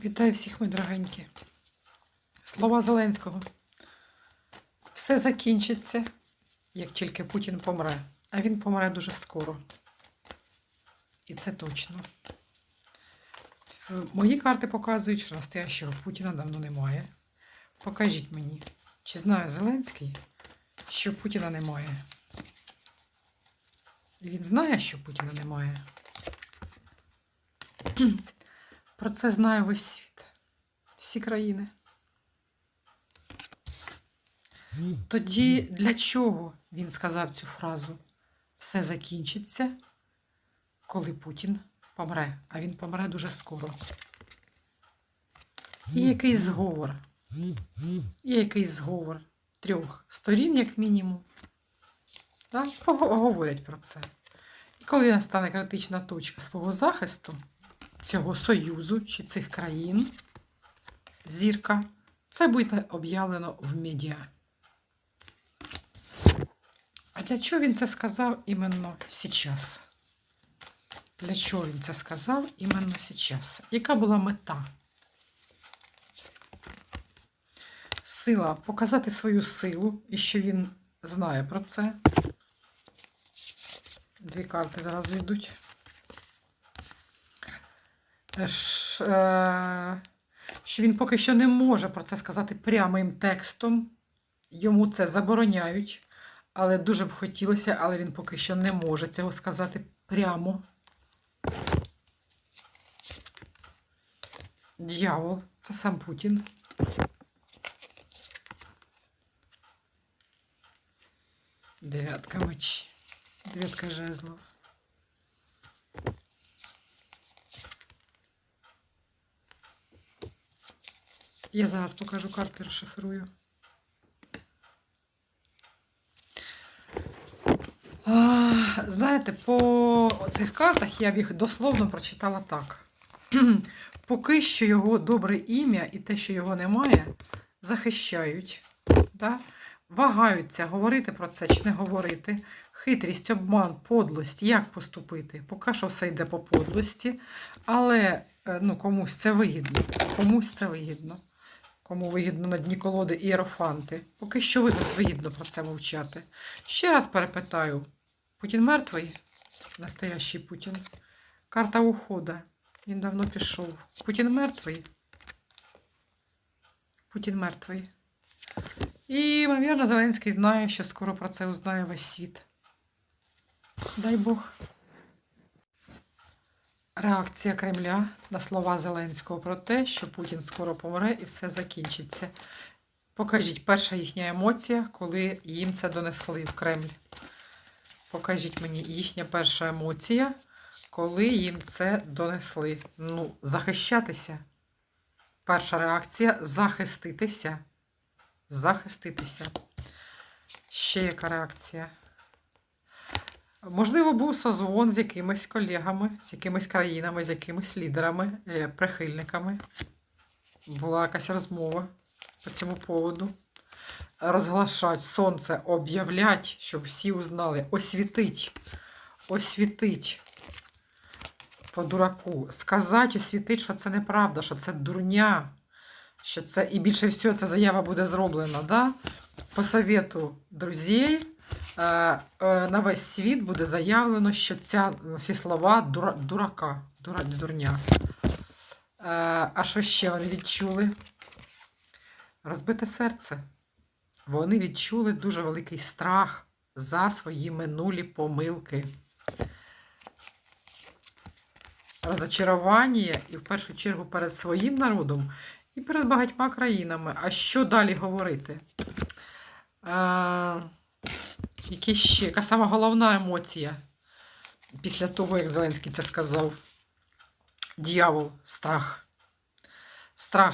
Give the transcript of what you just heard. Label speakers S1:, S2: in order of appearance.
S1: Вітаю всіх, мої дорогенькі. Слова Зеленського. Все закінчиться, як тільки Путін помре. А він помре дуже скоро. І це точно. Мої карти показують, що настоящого Путіна давно немає. Покажіть мені, чи знає Зеленський, що Путіна немає. Він знає, що Путіна немає. Про це знає весь світ, всі країни. Тоді для чого він сказав цю фразу? Все закінчиться, коли Путін помре, а він помре дуже скоро. І якийсь зговор. І якийсь зговор трьох сторін, як мінімум. Так? Говорять про це. І коли настане критична точка свого захисту, цього союзу чи цих країн, зірка, це буде об'явлено в медіа. А для чого він це сказав іменно зараз? Для чого він це сказав іменно зараз? Яка була мета? Сила показати свою силу і що він знає про це. Дві карти зараз йдуть. Е, що він поки що не може про це сказати прямим текстом. Йому це забороняють, але дуже б хотілося, але він поки що не може цього сказати прямо. Дьявол, це сам Путін. Дев'ятка меч. Дев'ятка жезлов. Я зараз покажу карту, розшифрую. Знаєте, по цих картах я б їх дословно прочитала так. Поки що його добре ім'я і те, що його немає, захищають. Да? Вагаються, говорити про це чи не говорити. Хитрість, обман, подлость, як поступити. Поки що все йде по подлості, але е, ну, комусь це вигідно. Комусь це вигідно. Кому вигідно на дні колоди іерофанти. Поки що вигід- вигідно про це мовчати. Ще раз перепитаю: Путін мертвий? Настоящий Путін. Карта уходу. Він давно пішов. Путін мертвий. Путін мертвий. І, ймовірно, Зеленський знає, що скоро про це узнає весь світ. Дай Бог. Реакція Кремля на слова Зеленського про те, що Путін скоро помре і все закінчиться. Покажіть перша їхня емоція, коли їм це донесли в Кремль. Покажіть мені їхня перша емоція, коли їм це донесли. Ну, захищатися. Перша реакція захиститися. Захиститися. Ще яка реакція? Можливо, був созвон з якимись колегами, з якимись країнами, з якимись лідерами, е, прихильниками. Була якась розмова по цьому поводу. Розглашать сонце, об'являть, щоб всі узнали, освітить, освітить по дураку, сказати, освітить, що це неправда, що це дурня, що це і більше всього ця заява буде зроблена. Да? По совету друзей на весь світ буде заявлено, що ця, ці слова дура, дурака, дура, дурня. Е, а що ще вони відчули? Розбите серце. Вони відчули дуже великий страх за свої минулі помилки. Розочарування і в першу чергу перед своїм народом і перед багатьма країнами. А що далі говорити? Які ще? Яка сама головна емоція після того, як Зеленський це сказав? Дьявол, страх. Страх.